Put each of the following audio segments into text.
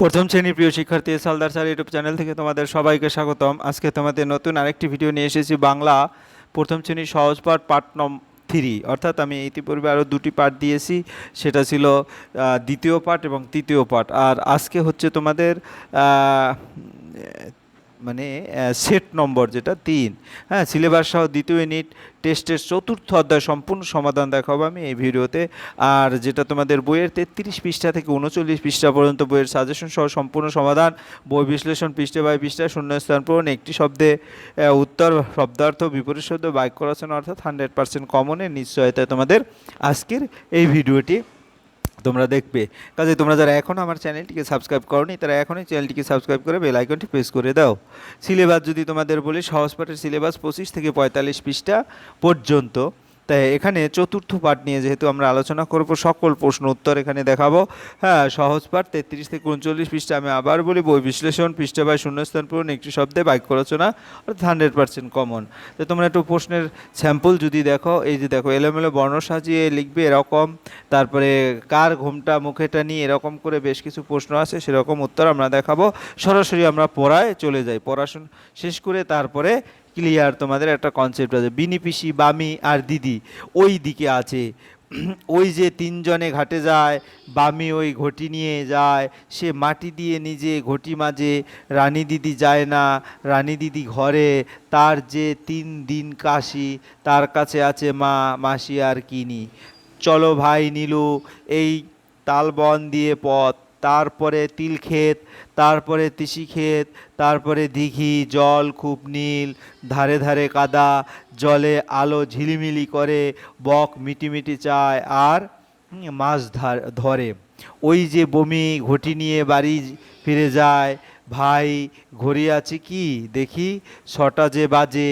প্রথম শ্রেণির প্রিয় শিক্ষার্থী সালদার স্যার ইউটিউব চ্যানেল থেকে তোমাদের সবাইকে স্বাগতম। আজকে তোমাদের নতুন আরেকটি ভিডিও নিয়ে এসেছি বাংলা প্রথম শ্রেণির সহজ পাঠ পাঠ নম থ্রি অর্থাৎ আমি ইতিপূর্বে আরও দুটি পাঠ দিয়েছি, সেটা ছিল দ্বিতীয় পাঠ এবং তৃতীয় পাঠ। আর আজকে হচ্ছে তোমাদের মানে সেট নম্বর যেটা, তিন। হ্যাঁ সিলেবাস সহ দ্বিতীয় ইউনিট টেস্টের চতুর্থ অধ্যায় সম্পূর্ণ সমাধান দেখাবো আমি এই ভিডিওতে। আর যেটা তোমাদের বইয়ের তেত্রিশ পৃষ্ঠা থেকে উনচল্লিশ পৃষ্ঠা পর্যন্ত বইয়ের সাজেশন সহ সম্পূর্ণ সমাধান, বই বিশ্লেষণ পৃষ্ঠে বাই পৃষ্ঠা শূন্যস্থান পূরণ একটি শব্দে উত্তর, শব্দার্থ, বিপরীত শব্দ, বাক্য রচনা অর্থাৎ হান্ড্রেড পার্সেন্ট কমনের নিশ্চয়তায় তোমাদের আজকের এই ভিডিওটি। তোমরা দেখবে। কাজে তোমরা যারা এখনও আমার চ্যানেলটিকে সাবস্ক্রাইব করনি, তারা এখনই চ্যানেলটিকে সাবস্ক্রাইব করে বেল আইকনটি প্রেস করে দাও। সিলেবাস যদি তোমাদের বলি, সহজ পাঠের সিলেবাস পঁচিশ থেকে পঁয়তাল্লিশ পৃষ্ঠা পর্যন্ত। এখানে চতুর্থ পাঠ নিয়ে যেহেতু আমরা আলোচনা করব, সকল প্রশ্ন উত্তর এখানে দেখাবো। হ্যাঁ সহজ পাঠ তেত্রিশ থেকে উনচল্লিশ পৃষ্ঠা আমি আবার বলি, বই বিশ্লেষণ, পৃষ্ঠা বাই শূন্যস্থান পূরণ, একটি শব্দে বাক্য রচনা অর্থাৎ হান্ড্রেড পার্সেন্ট কমন তো তোমরা একটু প্রশ্নের স্যাম্পল যদি দেখো, এই যে দেখো, এলোমেলো বর্ণ সাজিয়ে লিখবে এরকম, তারপরে কার ঘুমটা মুখেটা নিয়ে এরকম করে বেশ কিছু প্রশ্ন আছে, সেরকম উত্তর আমরা দেখাবো। সরাসরি আমরা পড়ায় চলে যাই, পড়াশোনা শেষ করে তারপরে ক্লিয়ার তোমাদের একটা কনসেপ্ট আছে। বিনিপিসি বামি আর দিদি, ওই দিকে আছে। ওই যে তিনজনে ঘাটে যায়, বামি ওই ঘটি নিয়ে যায়, সে মাটি দিয়ে নিজে ঘটি মাঝে রানী দিদি যায় না, রানী দিদি ঘরে, তার যে তিন দিন কাশি, তার কাছে আছে মা, মাসি আর কিনি। চলো ভাই নীলু, এই তালবন দিয়ে পথ। তারপরে তিল ক্ষেত তারপরে তিসি ক্ষেত তারপরে দিঘি, জল খুব নীল, ধারে ধারে কাদা, জলে আলো ঝিলিমিলি করে, বক মিটিমিটি চায় আর মাছ ধরে। ওই যে বমি, ঘটি নিয়ে বাড়ি ফিরে যায়, ভাই ঘড়ি আছে কি? দেখি ছটা যে বাজে,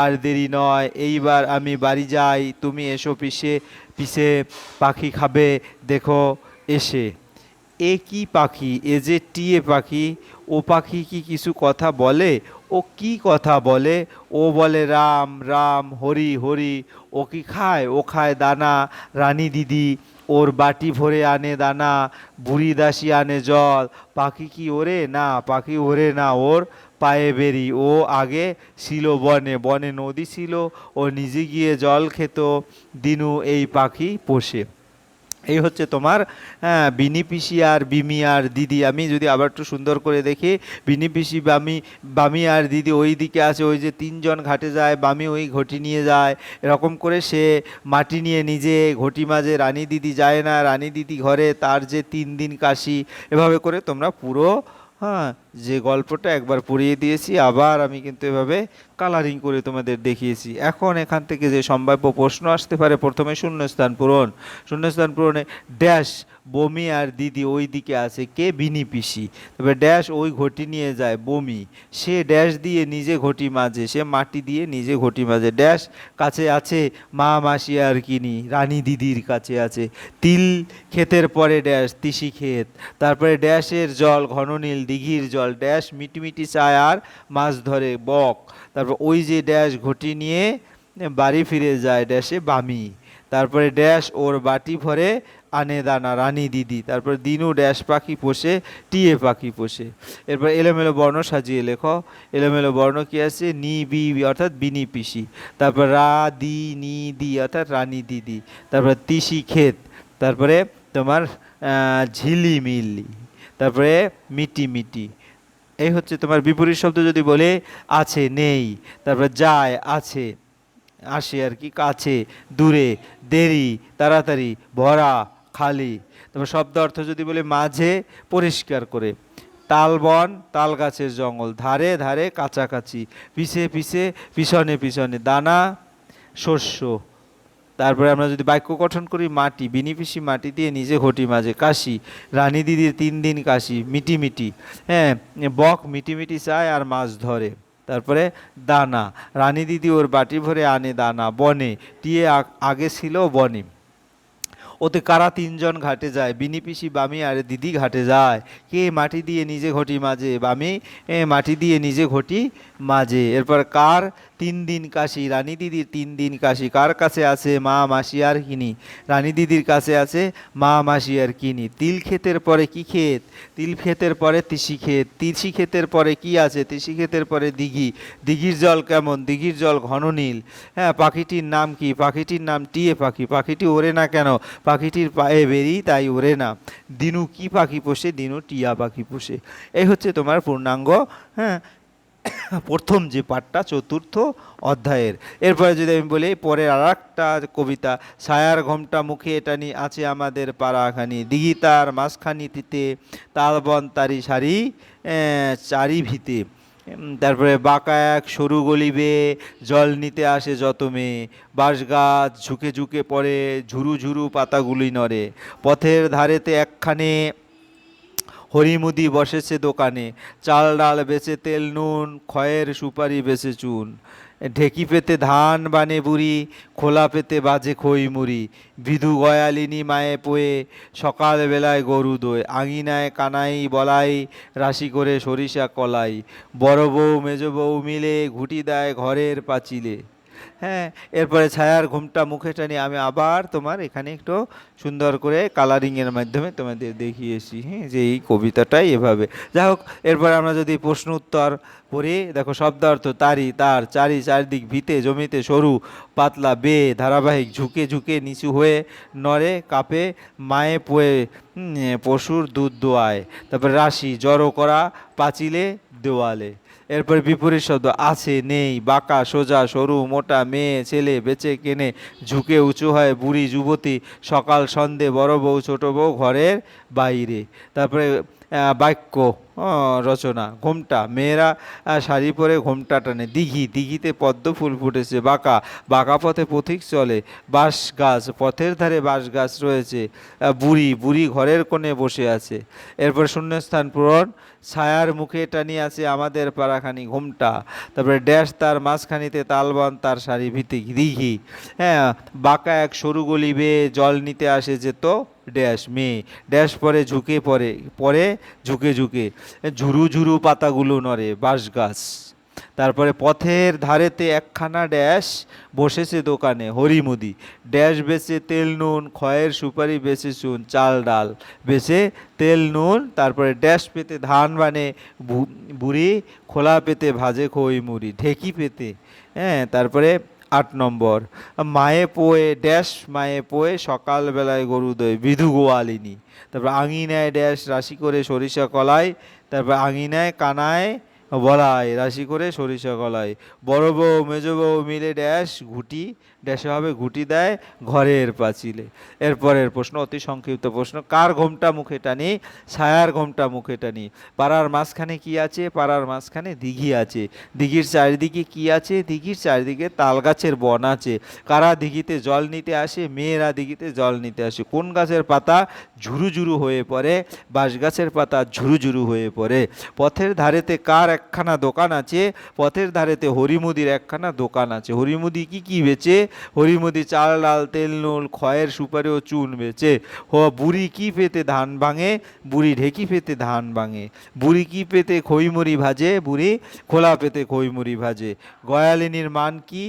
আর দেরি নয়, এইবার আমি বাড়ি যাই, তুমি এসো পিসে পিসে পাখি খাবে, দেখো এসে। এ কি পাখি? এ যে টিয়ে পাখি? ও পাখি কি কিছু কথা বলে? ও কি কথা বলে? ও বলে, রাম রাম, হরি হরি। ও কি খায়? ও খায় দানা। রানী দিদি, ওর বাটি ভরে আনে দানা। বুড়ি দাসী আনে জল। পাখি কি ওরে? না, পাখি ওরে না। ওর পায়ে বেরি। ও আগে ছিল বনে। বনে নদী ছিল। ও নিজে গিয়ে জল খেত। দিনু এই পাখি পোষে। এই হচ্ছে তোমার হ্যাঁ বিমিয়ার আর বিমি আর দিদি। আমি যদি আবার একটু সুন্দর করে দেখি বিনিপিসি বামি বামি আর দিদি ওই দিকে আছে, ওই যে তিনজন ঘাটে যায়, বামি ওই ঘটি নিয়ে যায়। এরকম করে সে মাটি নিয়ে নিজে ঘটি মাঝে রানী দিদি যায় না, রানী দিদি ঘরে তার যে তিন দিন কাশি, এভাবে করে তোমরা পুরো হ্যাঁ যে গল্পটা একবার পড়িয়ে দিয়েছি, আবার আমি কিন্তু এভাবে কালারিং করে তোমাদের দেখিয়েছি। এখন এখান থেকে যে সম্ভাব্য প্রশ্ন আসতে পারে, প্রথমে শূন্যস্থান পূরণ। শূন্যস্থান পূরণে ড্যাশ বমি আর দিদি ওই দিকে আছে, কে বিনি পিসি? তবে ড্যাশ ওই ঘটি নিয়ে যায়, বমি। সে ড্যাশ দিয়ে নিজে ঘটি মাঝে সে মাটি দিয়ে নিজে ঘটি মাঝে ড্যাশ কাছে আছে, মা মাসি আর কিনি, রানী দিদির কাছে আছে। তিল ক্ষেতের পরে ড্যাশ, তিসি ক্ষেত। তারপরে ড্যাশের জল, ঘন নীল দিঘির জল। ড্যাশ মিটিমিটি চায় আর মাছ ধরে, বক। তারপর ওই যে ড্যাশ ঘটি নিয়ে বাড়ি ফিরে যায়, ড্যাশে বামি। তারপরে ড্যাশ ওর বাটি ভরে আনে দানা রানী দিদি, তারপর দিনু ড্যাশ পাখি পোষে, টিয়ে পাখি পোষে। এরপর এলোমেলো বর্ণ সাজিয়ে লেখো। এলোমেলো বর্ণ কি আছে? নি, বি অর্থাৎ বিনি পিসি। তারপর রা, দি, নি, দি, অর্থাৎ রানী দিদি। তারপর তিসি ক্ষেত। তারপরে তোমার ঝিলিমিলি। তারপরে মিটি মিটি। এই হচ্ছে তোমার বিপরীত শব্দ যদি বলে, আছে, নেই। তারপর যায়, আছে, আসে আর কি, কাছে, দূরে, দেরি, তাড়াতাড়ি, ভরা খালি। তারপর শব্দ অর্থ যদি বলে মাঝে পরিষ্কার করে। তালবন তাল গাছের জঙ্গল, ধারে ধারে কাছাকাছি, পিছে পিছে, পিছনে পিছনে, দানা, শস্য। তারপরে আমরা যদি বাক্য গঠন করি, মাটি, বিনিপিসি মাটি দিয়ে নিজে ঘটি মাঝে কাশি, রানী দিদির তিন দিন কাশি, মিটি মিটি। হ্যাঁ বক মিটি মিটি চায় আর মাছ ধরে। তারপরে দানা, রানী দিদি ওর বাটি ভরে আনে দানা, বনে। টিয়ে আগে ছিল বনে। ওতে কারা তিনজন ঘাটে যায়? বিনি পিসি বামি আর দিদি ঘাটে যায়। কে মাটি দিয়ে নিজে ঘটি মাঝে? বামি মাটি দিয়ে নিজে ঘটি মাঝে। এরপর কার তিন দিন কাশি? রানী দিদির তিন দিন কাশি। কার কাছে আছে মা, মাসি আর কিনি? রানী দিদির কাছে আছে মা, মাসি আর কিনি। তিল ক্ষেতের পরে কি ক্ষেত? তিল ক্ষেতের পরে তিসি ক্ষেত। তিসি ক্ষেতের পরে কি আছে? তিসি ক্ষেতের পরে দিঘি। দিঘির জল কেমন? দিঘির জল ঘন নীল। হ্যাঁ পাখিটির নাম কি? পাখিটির নাম টিয়ে পাখি। পাখিটি ওরে না কেন? পাখিটির পায়ে বেরি তাই ওড়ে না, দিনু কি পাখি পোষে, দিনু টিয়া পাখি পোষে। এই হচ্ছে তোমার পূর্ণাঙ্গ হ্যাঁ প্রথম যে পাঠটা, চতুর্থ অধ্যায়ের। এরপরে যদি আমি বলি, পরের আর একটা কবিতা, ছায়ার ঘোমটা মুখে এটা নিয়ে আছে আমাদের পাড়াখানি। দিঘি তার মাঝখানিতে তালবন তারি সারি চারি ভিতে। তারপরে বাঁকা এক সরু গলিবে জল নিতে আসে যত মেয়ে বাঁশ গাছ ঝুঁকে ঝুঁকে পড়ে, ঝুরু ঝুরু পাতাগুলি নড়ে। পথের ধারেতে একখানে হরিমুদি বসেছে দোকানে। চাল ডাল বেচে তেল নুন খয়ের সুপারি বেচে চুন। ঢেকি পেতে ধান বানে বুড়ি, খোলা পেতে বাজে খই মুড়ি। বিধু গয়ালিনী মায়ে পোয়ে সকালবেলায় গরু দোয়। আঙিনায় কানাই বলাই, রাশি করে সরিষা কলাই। বড় বউ, মেজ বউ মিলে ঘুটি দেয় ঘরের পাঁচিলে। হ্যাঁ এরপরে ছায়ার ঘুমটা মুখে টানি, আমি আবার তোমার এখানে একটু সুন্দর করে কালারিংয়ের মাধ্যমে তোমাদের দেখিয়েছি হ্যাঁ যে এই কবিতাটাই এভাবে। যাই হোক, এরপরে আমরা যদি প্রশ্ন উত্তর পড়ি, দেখো শব্দার্থ তারি, তার চারি চারদিক ভিতে, জমিতে সরু, পাতলা, বে, ধারাবাহিক, ঝুঁকে ঝুঁকে, নিচু হয়ে নড়ে, কাপে, মায়ে পোয়ে পশুর দুধ দোয়ায়। তারপরে রাশি, জড়ো করা, পাঁচিলে, দেওয়ালে। এরপরে বিপরীত শব্দ, আছে, নেই, বাঁকা, সোজা, সরু, মোটা, মেয়ে, ছেলে, বেচে, কেনে, ঝুঁকে, উঁচু হয়, বুড়ি, যুবতী, সকাল, সন্ধে, বড় বউ, ছোটো বউ, ঘরের বাইরে। তারপরে বাক্য রচনা, ঘোমটা, মেয়েরা শাড়ি পরে ঘোমটা টানে, দিঘি, দিঘিতে পদ্ম ফুল ফুটেছে, বাঁকা বাঁকা পথে পথিক চলে, বাঁশ গাছ, পথের ধারে বাঁশ গাছ রয়েছে বুড়ি বুড়ি ঘরের কোণে বসে আছে, এরপর শূন্যস্থান পূরণ, ছায়ার মুখে টানিয়ে আছে আমাদের পাড়াখানি ঘোমটা, তারপরে ড্যাশ তার মাঝখানিতে তালবান, তার শাড়ি ভিত্তিক দিঘি হ্যাঁ বাঁকা এক সরু গলি বেয়ে জল নিতে আসে যেত ড্যাশ মেয়ে ড্যাশ পরে ঝুঁকে পড়ে, পরে ঝুঁকে ঝুঁকে। ঝুরু ঝুরু পাতাগুলো নড়ে, বাঁশ গাছ। তারপরে পথের ধারেতে একখানা ড্যাশ বসেছে দোকানে, হরিমুদি। ড্যাশ বেচে তেল, নুন খয়ের সুপারি বেচে চুন, চাল, ডাল। বেচে তেল, নুন, তারপরে ড্যাশ পেতে ধান বানে বুড়ি খোলা পেতে ভাজে খই মুড়ি, ঢেকি পেতে। হ্যাঁ তারপরে নম্বর, মায়ে পোয়ে ড্যাশ, মায়ে পোয়ে সকালবেলায় গরু দই বিধু গোয়ালিনী। তারপর আঙিনায় ড্যাশ, রাশি করে সরিষা কলায় তারপর আঙিনায় কানায় বলাই রাশি করে সরিষা কলাই বড় বউ, মেজ বউ মিলে ড্যাশ, ঘুটি, ড্যাশে হবে ঘুটি দেয় ঘরের পাঁচিলে। এরপরের প্রশ্ন, অতি সংক্ষিপ্ত প্রশ্ন, কার ঘোমটা মুখে টানি, ছায়ার ঘোমটা মুখে টানি? পাড়ার মাঝখানে কি আছে? পাড়ার মাঝখানে দিঘি আছে। দিঘির চারিদিকে কি আছে? দিঘির চারিদিকে তাল গাছের বন আছে। কারা দিঘিতে জল নিতে আসে? মেয়েরা দিঘিতে জল নিতে আসে। কোন গাছের পাতা ঝুরু ঝুরু হয়ে পড়ে? বাঁশ গাছের পাতা ঝুরু ঝুরু হয়ে পড়ে। পথের ধারেতে কার একখানা দোকান আছে, পথের ধারেতে হরিমুদির একখানা দোকান আছে। হরিমুদি কি কি বেচে? হরিমুদি চাল, ডাল, তেল নুল খয়ের সুপারি ও চুন বেচে। হ, বুড়ি কি পেতে ধান ভাঙে? বুড়ি ঢেকি পেতে ধান ভাঙে। বুড়ি কি পেতে খইমুড়ি ভাজে? বুড়ি খোলা পেতে খইমুড়ি ভাজে। গয়ালিনীর মান কি?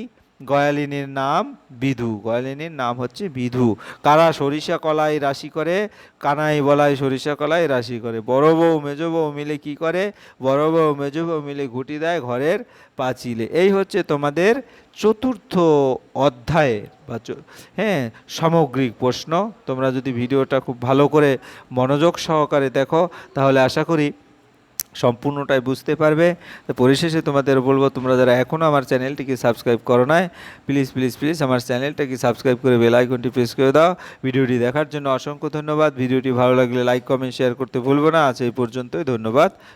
গয়ালিনীর নাম বিধু। গয়ালিনীর নাম হচ্ছে বিধু। কারা সরিষা কলাই রাশি করে? কানাই বলাই সরিষা কলাই রাশি করে। বড় বউ, মেজ বউ মিলে কি করে? বড় বউ, মেজ বউ মিলে ঘুটি দেয় ঘরের পাঁচিলে। এই হচ্ছে তোমাদের চতুর্থ অধ্যায়ে বা হ্যাঁ সামগ্রিক প্রশ্ন। তোমরা যদি ভিডিওটা খুব ভালো করে মনোযোগ সহকারে দেখো, তাহলে আশা করি সম্পূর্ণটাই বুঝতে পারবে। তো পরিশেষে তোমাদের বলব, তোমরা যারা এখনও আমার চ্যানেলটিকে সাবস্ক্রাইব করো নাই প্লিজ প্লিজ প্লিজ আমার চ্যানেলটাকে সাবস্ক্রাইব করে বেল আইকনটি প্রেস করে দাও। ভিডিওটি দেখার জন্য অসংখ্য ধন্যবাদ। ভিডিওটি ভালো লাগলে লাইক কমেন্ট শেয়ার করতে ভুলবো না। আজ এই পর্যন্তই, ধন্যবাদ।